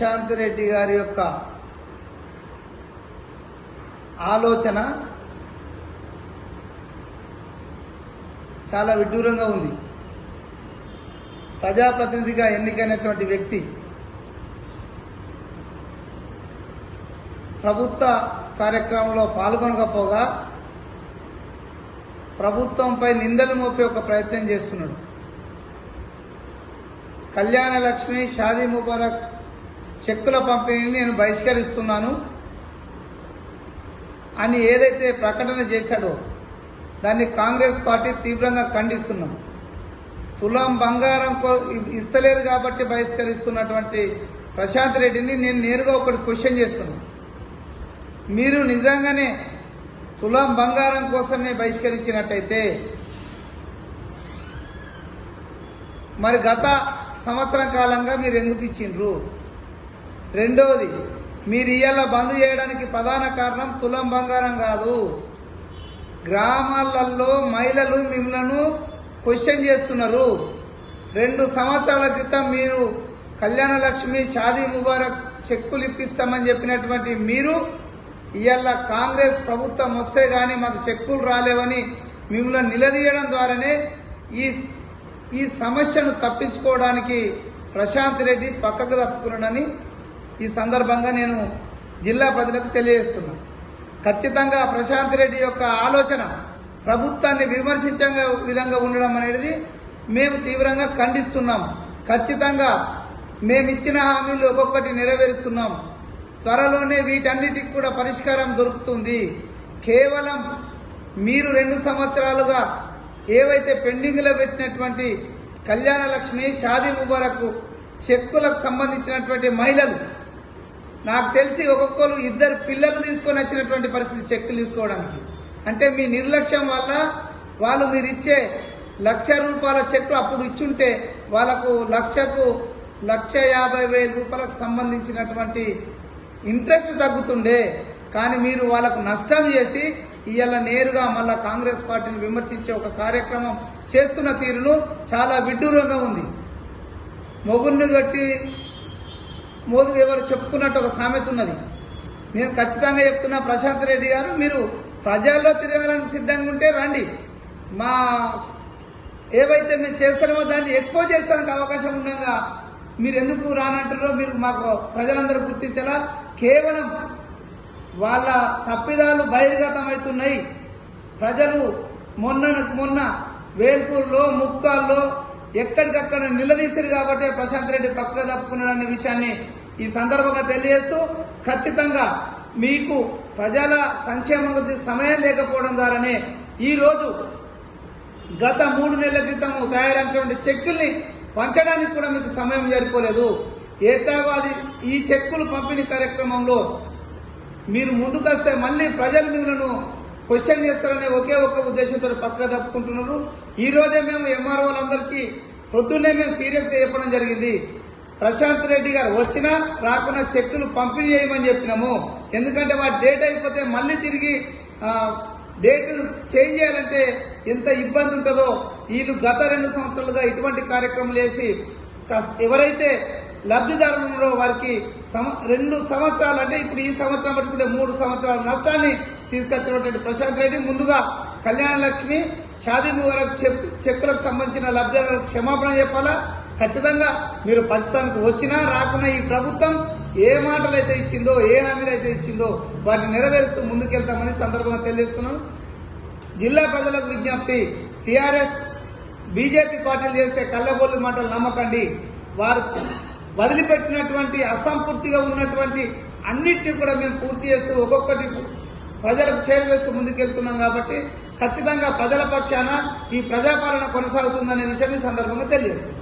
ప్రశాంత్ రెడ్డి గారి యొక్క ఆలోచన చాలా విడ్డూరంగా ఉంది. ప్రజాప్రతినిధిగా ఎన్నికైనటువంటి వ్యక్తి ప్రభుత్వ కార్యక్రమంలో పాల్గొనకపోగా ప్రభుత్వంపై నిందలు మోపే ఒక ప్రయత్నం చేస్తున్నాడు. కళ్యాణ లక్ష్మి షాదీ ముబారక్ చెక్కుల పంపిణీని నేను బహిష్కరిస్తున్నాను. అని ఏదైతే ప్రకటన చేశాడో దాన్ని కాంగ్రెస్ పార్టీ తీవ్రంగా ఖండిస్తున్నాం. తులం బంగారం కో- ఇస్తలేదు కాబట్టి బహిష్కరిస్తున్నటువంటి ప్రశాంత్ రెడ్డిని నేను నేరుగా ఒకటి క్వశ్చన్ చేస్తున్నాను మీరు నిజంగానే తులం బంగారం కోసమే బహిష్కరించినట్టయితే మరి గత సంవత్సరం కాలంగా మీరు ఎందుకు ఇచ్చిండ్రు? రెండవది మీరు ఇయ్యాల బంద్ చేయడానికి ప్రధాన కారణం తులం బంగారం కాదు. గ్రామాలలో మహిళలు మిమ్మల్ని క్వశ్చన్ చేస్తున్నారు. రెండు సంవత్సరాల క్రితం మీరు కళ్యాణ లక్ష్మి షాదీ ముబారక్ చెక్కులు ఇప్పిస్తామని చెప్పినటువంటి మీరు ఇవాళ కాంగ్రెస్ ప్రభుత్వం వస్తే గాని మాకు చెక్కులు రాలేవని మిమ్మల్ని నిలదీయడం ద్వారానే ఈ ఈ సమస్యను తప్పించుకోవడానికి ప్రశాంత్ రెడ్డి పక్కకు తప్పుకున్నాడని ఈ సందర్భంగా నేను జిల్లా ప్రజలకు తెలియజేస్తున్నా. ఖచ్చితంగా ప్రశాంత్ రెడ్డి యొక్క ఆలోచన ప్రభుత్వాన్ని విమర్శించే విధంగా ఉండడం అనేది మేము తీవ్రంగా ఖండిస్తున్నాం. ఖచ్చితంగా మేము ఇచ్చిన హామీలు ఒక్కొక్కటి నెరవేరుస్తున్నాం. త్వరలోనే వీటన్నిటికి కూడా పరిష్కారం దొరుకుతుంది. కేవలం మీరు రెండు సంవత్సరాలుగా ఏవైతే పెండింగ్లో పెట్టినటువంటి కళ్యాణ లక్ష్మి షాదీ ముబారక్ చెక్కులకు సంబంధించినటువంటి మహిళలు నాకు తెలిసి ఒక్కొక్కరు ఇద్దరు పిల్లలు తీసుకొని వచ్చినటువంటి పరిస్థితి చెక్కులు తీసుకోవడానికి. అంటే మీ నిర్లక్ష్యం వల్ల వాళ్ళు మీరు ఇచ్చే లక్ష రూపాయల చెక్కు అప్పుడు ఇచ్చుంటే వాళ్ళకు లక్షకు లక్ష యాభై వేల రూపాయలకు సంబంధించినటువంటి ఇంట్రెస్ట్ తగ్గుతుండే. కానీ మీరు వాళ్ళకు నష్టం చేసి ఇవాళ నేరుగా మళ్ళా కాంగ్రెస్ పార్టీని విమర్శించే ఒక కార్యక్రమం చేస్తున్న తీరును చాలా విడ్డూరంగా ఉంది. మొగుడిని కట్టి మోదు ఎవరు చెప్పుకున్నట్టు ఒక సామెత ఉన్నది. నేను ఖచ్చితంగా చెప్తున్నా ప్రశాంత్ రెడ్డి గారు మీరు ప్రజల్లో తిరగాలని సిద్ధంగా ఉంటే రండి. మా ఏవైతే మేము చేస్తామో దాన్ని ఎక్స్పోజ్ చేస్తానికి అవకాశం ఉండగా మీరు ఎందుకు రానంటారో మీరు మాకు ప్రజలందరూ గుర్తించాలా? కేవలం వాళ్ళ తప్పిదాలు బహిర్గతమవుతున్నాయి. ప్రజలు మొన్న మొన్న వేల్పూర్లో ముక్కాల్లో ఎక్కడికక్కడ నిలదీశారు కాబట్టి ప్రశాంత్ రెడ్డి పక్క తప్పుకున్నాడనే విషయాన్ని ఈ సందర్భంగా తెలియజేస్తూ ఖచ్చితంగా మీకు ప్రజల సంక్షేమం గురించి సమయం లేకపోవడం ద్వారానే ఈరోజు గత మూడు నెలల క్రితం తయారైనటువంటి చెక్కుల్ని పంచడానికి కూడా మీకు సమయం జరిపోలేదు ఎట్లాగో అది ఈ చెక్కులు పంపిణీ కార్యక్రమంలో మీరు ముందుకొస్తే మళ్ళీ ప్రజలు మిమ్మల్ని క్వశ్చన్ చేస్తారనే ఒకే ఒక్క ఉద్దేశంతో పక్కగా తప్పుకుంటున్నారు. ఈ రోజే మేము ఎంఆర్ఓలందరికీ పొద్దున్నే మేము సీరియస్గా చెప్పడం జరిగింది. ప్రశాంత్ రెడ్డి గారు వచ్చినా రాకున్నా చెక్కులు పంపిణీ చేయమని చెప్పినాము. ఎందుకంటే వాటి డేట్ అయిపోతే మళ్ళీ తిరిగి డేట్ చేంజ్ చేయాలంటే ఎంత ఇబ్బంది ఉంటుందో. వీళ్ళు గత రెండు సంవత్సరాలుగా ఇటువంటి కార్యక్రమాలు చేసి ఎవరైతే లబ్ధిదారులలో వారికి సమ- రెండు సంవత్సరాలు అంటే ఇప్పుడు ఈ సంవత్సరం పట్టుకుంటే మూడు సంవత్సరాల నష్టాన్ని తీసుకొచ్చినటువంటి ప్రశాంత్ రెడ్డి. ముందుగా కళ్యాణ లక్ష్మి షాదీ ముబారక్ చెక్ చెక్కులకు సంబంధించిన లబ్ధిదారులకు క్షమాపణ చెప్పాలా? ఖచ్చితంగా మీరు పంచడానికి వచ్చినా రాకున్నా ఈ ప్రభుత్వం ఏ మాటలు అయితే ఇచ్చిందో ఏ హామీలు అయితే ఇచ్చిందో వాటిని నెరవేరుస్తూ ముందుకెళ్తామని సందర్భంగా తెలియజేస్తున్నాను జిల్లా ప్రజలకు విజ్ఞప్తి టీఆర్ఎస్ బీజేపీ పార్టీలు చేసే కళ్ళబొల్లి మాటలు నమ్మకండి. వారు వదిలిపెట్టినటువంటి అసంపూర్తిగా ఉన్నటువంటి అన్నిటిని కూడా మేము పూర్తి చేస్తూ ఒక్కొక్కటి ప్రజలకు చేరువేస్తూ ముందుకెళ్తున్నాం కాబట్టి ఖచ్చితంగా ప్రజల పక్షాన ఈ ప్రజాపాలన కొనసాగుతుందనే విషయం ఈ సందర్భంగా తెలియజేస్తుంది